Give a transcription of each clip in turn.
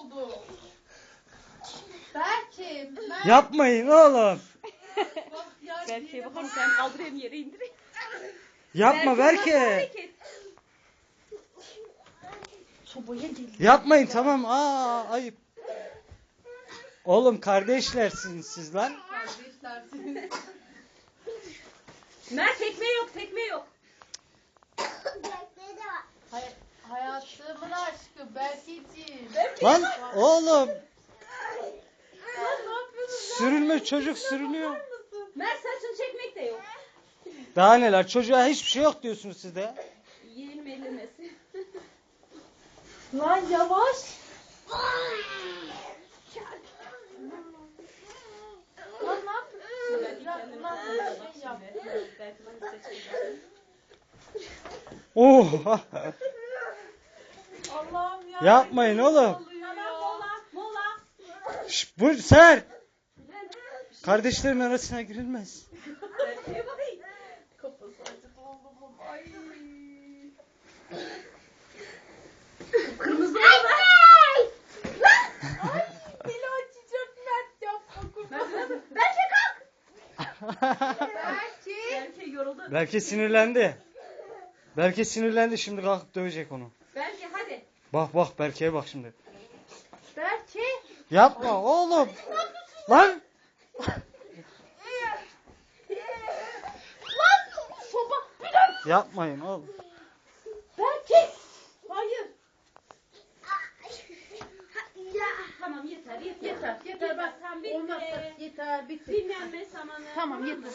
oldu. Belki. Ben... Yapmayın oğlum. Bak ya. Berke'ye bakar mısın? Hem kaldır hem yere indir. Yapma Berke, Berke. Sobaya geldi. Yapmayın tamam. Aa ayıp. Oğlum kardeşlersiniz siz lan. Kardeşlersiniz. Mert tekme yok tekme yok. Hay- hayatımın aşkı Berkeciğim. Lan oğlum sürünme çocuk sürünüyor. Mert saçını çekmek de yok. Daha neler çocuğa hiçbir şey yok diyorsunuz siz de. Yeğenim ellemesi. Lan yavaş. Lan ne yapıyorsun? Belki Ya, kendini lan kandırıyor bir bak yap. şimdi. Belki bana seçecek. Oh. Allah'ım ya. Yapmayın oğlum. Tamam mola mola. Şş, bu ser. Kardeşlerin arasına girilmez. Kafası acık oldu mu? Ay. Kırmızı. Ay dili açacak Mert yapma kurban. Berke kalk. Belki. Berke yoruldu. Belki sinirlendi. Belki sinirlendi şimdi kalkıp dövecek onu. Berke. Bak bak Berke'ye bak şimdi. Belki. Yapma oğlum. Lan. Lan soba. Bir dakika. Yapmayın oğlum. Belki. Hayır. Tamam yeter yeter. Yeter yeter bak. Tamam bitti. Olmaz. Yeter bitti. Dinlenme zamanı. Tamam yeter.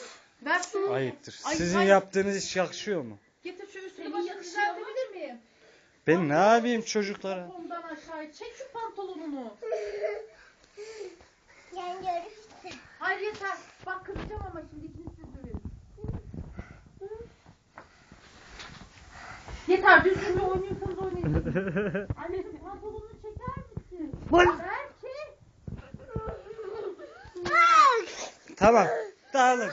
Ver şunu. Ayıptır. Ay, Sizin ay. yaptığınız iş yakışıyor mu? Getir şu Ben ne yapayım çocuklara? Kolumdan aşağı çek şu pantolonunu. Hayır yeter. Bak kızacağım ama şimdi ikiniz de dövün. Yeter düzgün oynuyorsanız oynayın. Anneciğim pantolonunu çeker misin? Lan. Belki. Tamam. Dağılın.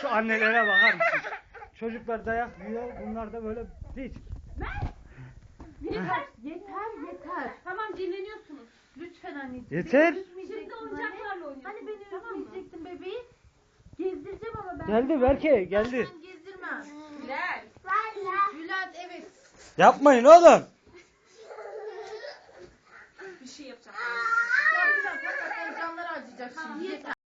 Şu annelere bakar mısın? Çocuklar dayak yiyor. Bunlar da böyle hiç. Yeter. Yeter yeter. Tamam dinleniyorsunuz. Lütfen anneciğim. Yeter. Şimdi hani. oyuncaklarla oynuyorsunuz. Hani beni tamam üzmeyecektin bebeği. Gezdireceğim ama ben. Geldi Berke geldi. Ben gezdirmem. Bilal. Bülent evet. Yapmayın oğlum. Bir şey yapacağım. Ya Bülent hakikaten canları acıyacak şimdi. Yeter.